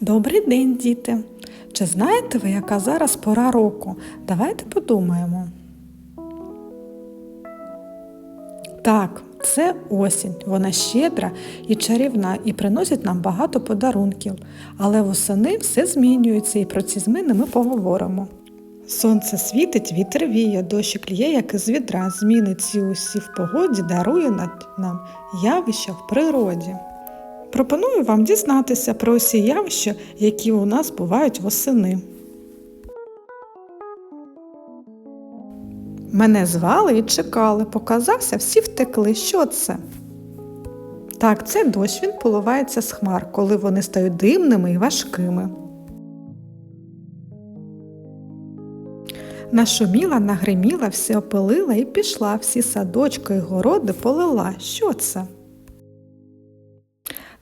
Добрий день, діти! Чи знаєте ви, яка зараз пора року? Давайте подумаємо. Так, це осінь. Вона щедра і чарівна і приносить нам багато подарунків. Але восени все змінюється і про ці зміни ми поговоримо. Сонце світить, вітер віє, дощик лє, як із відра. Зміни ці усі в погоді дарує нам явища в природі. Пропоную вам дізнатися про усі явища, які у нас бувають восени. Мене звали і чекали, показався, всі втекли. Що це? Так, це дощ, він поливається з хмар, коли вони стають димними і важкими. Нашуміла, нагриміла, все опилила і пішла, всі садочки і городи полила. Що це?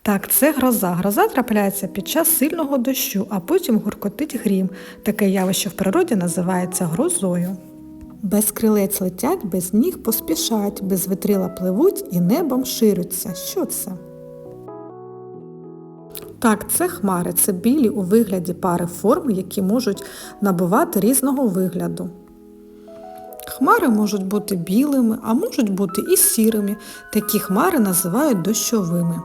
Так, це гроза. Гроза трапляється під час сильного дощу, а потім гуркотить грім. Таке явище в природі називається грозою. Без крилець летять, без ніг поспішають, без витрила пливуть і небом ширються. Що це? Так, це хмари, це білі у вигляді пари форм, які можуть набувати різного вигляду. Хмари можуть бути білими, а можуть бути і сірими. Такі хмари називають дощовими.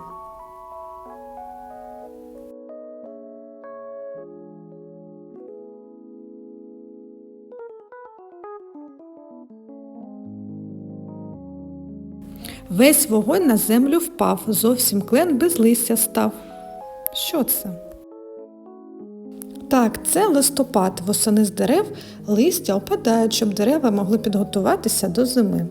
Весь вогонь на землю впав, зовсім клен без листя став. Що це? Так, це листопад. Восени з дерев листя опадають, щоб дерева могли підготуватися до зими.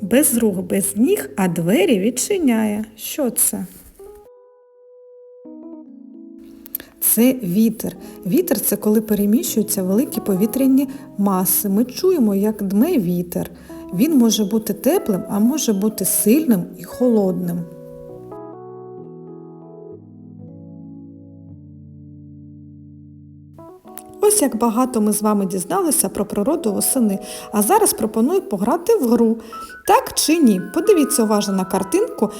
Без рук, без ніг, а двері відчиняє. Що це? Це вітер. Вітер це коли переміщуються великі повітряні маси. Ми чуємо, як дме вітер. Він може бути теплим, а може бути сильним і холодним. Ось як багато ми з вами дізналися про природу восени. А зараз пропоную пограти в гру. Так чи ні? Подивіться уважно на картинку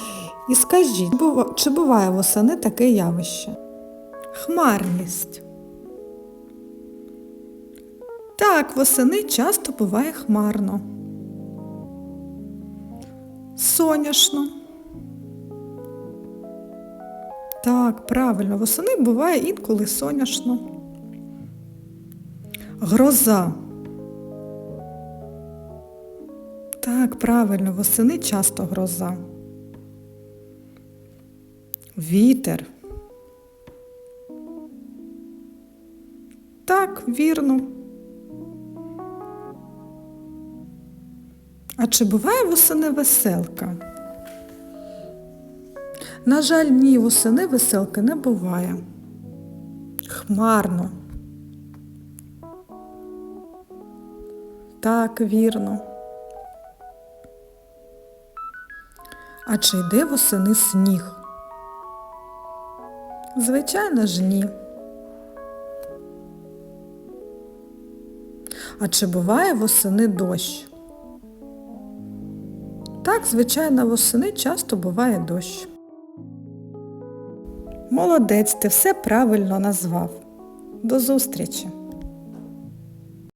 і скажіть, чи буває восени таке явище? Хмарність. Так, восени часто буває хмарно. Соняшно. Так, правильно, восени буває інколи соняшно. Гроза. Так, правильно, восени часто гроза. Вітер. Так, вірно. А чи буває восени веселка? На жаль, ні, восени веселки не буває. Хмарно. Так, вірно. А чи йде восени сніг? Звичайно ж ні. А чи буває восени дощ? Так, звичайно, восени часто буває дощ. Молодець, ти все правильно назвав. До зустрічі!